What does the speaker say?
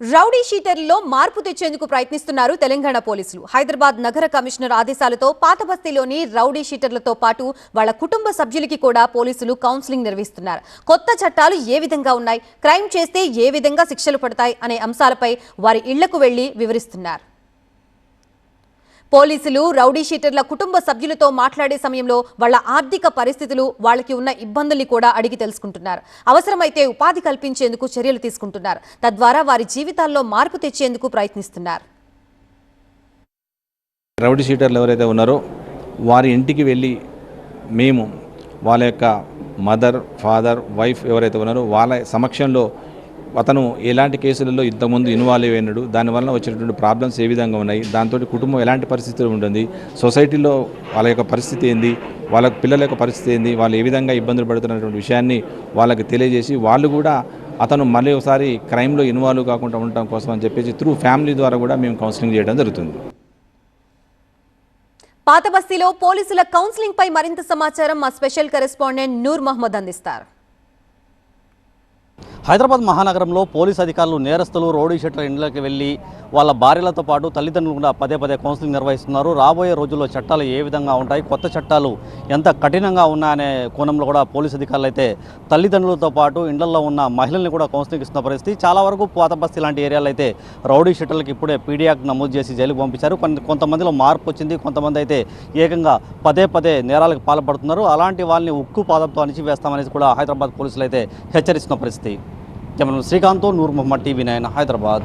Rowdy షీటర్లలో మార్పు తెచ్చేందుకు ప్రయత్నిస్తున్నారు తెలంగాణ పోలీసులు. హైదరాబాద్ నగర కమిషనర్ ఆదేశాలతో పాత బస్తీలోని రౌడీ షీటర్లతో పాటు వాళ్ళ కుటుంబ సభ్యులకి కూడా పోలీసులు కౌన్సిలింగ్ నిర్వహిస్తున్నారు. కొత్త చట్టాలు ఏ విధంగా ఉన్నాయి? క్రైమ్ చేస్తే ఏ విధంగా శిక్షలు పడతాయి? అనే అంశాలపై వారి ఇళ్ళకు వెళ్ళి వివరిస్తున్నారు. పోలీసులు రౌడీ షీటర్ల కుటుంబ సభ్యులతో మాట్లాడే సమయంలో వాళ్ళ ఆర్థిక పరిస్థితులు వాళ్ళకి ఉన్న ఇబ్బందుల్ని కూడా అడిగి తెలుసుకుంటున్నారు. అవసరమైతే ఉపాధి కల్పించేందుకు చర్యలు తీసుకుంటున్నారు. తద్వారా వారి జీవితాల్లో మార్పు తెచ్చేందుకు ప్రయత్నిస్తున్నారు. రౌడీ షీటర్లు ఎవరైతే ఉన్నారో వారి ఇంటికి వెళ్ళి మేము వాళ్ళ యొక్క మదర్ ఫాదర్ వైఫ్ ఎవరైతే ఉన్నారో వాళ్ళ సమక్షంలో అతను ఎలాంటి కేసులలో ఇంతకుముందు ఇన్వాల్వ్ అయినాడు దానివల్ల వచ్చినటువంటి ప్రాబ్లమ్స్ ఏ విధంగా ఉన్నాయి దాంతో కుటుంబం ఎలాంటి పరిస్థితులు ఉంటుంది సొసైటీలో వాళ్ళ యొక్క పరిస్థితి ఏంది వాళ్ళ పిల్లల యొక్క పరిస్థితి ఏంది వాళ్ళు ఏ విధంగా ఇబ్బందులు పడుతున్నటువంటి విషయాన్ని వాళ్ళకి తెలియజేసి వాళ్ళు కూడా అతను మళ్ళీ ఒకసారి క్రైమ్లో ఇన్వాల్వ్ కాకుండా ఉండటం కోసం అని చెప్పేసి త్రూ ఫ్యామిలీ ద్వారా కూడా మేము కౌన్సిలింగ్ చేయడం జరుగుతుంది. పాత బస్తీలో పోలీసుల కౌన్సిలింగ్ పై మరింత సమాచారం మా స్పెషల్ కరెస్పాండెంట్ నూర్ మహమ్మద్ అందిస్తారు. హైదరాబాద్ మహానగరంలో పోలీస్ అధికారులు నేరస్తులు రోడ్డు షెట్ల ఇండ్లకి వెళ్ళి వాళ్ళ భార్యలతో పాటు తల్లిదండ్రులు కూడా పదే పదే కౌన్సిలింగ్ నిర్వహిస్తున్నారు. రాబోయే రోజుల్లో చట్టాలు ఏ విధంగా ఉంటాయి? కొత్త చట్టాలు ఎంత కఠినంగా ఉన్నాయనే కోణంలో కూడా పోలీస్ అధికారులు అయితే తల్లిదండ్రులతో పాటు ఇండ్లలో ఉన్న మహిళల్ని కూడా కౌన్సిలింగ్ ఇస్తున్న పరిస్థితి. చాలా వరకు పోతబస్తి లాంటి ఏరియాలో అయితే రౌడీ షెట్లకి ఇప్పుడే పీడియాక్ నమోదు చేసి జైలుకు పంపించారు. కొంతమందిలో మార్పు వచ్చింది కొంతమంది అయితే ఏకంగా పదే పదే నేరాలకు పాల్పడుతున్నారు. అలాంటి వాళ్ళని ఉక్కు పాదంతో అణిచివేస్తామనేసి కూడా హైదరాబాద్ పోలీసులు అయితే హెచ్చరిస్తున్న పరిస్థితి. Camera Srikanth Noor Mohammed TV nine Hyderabad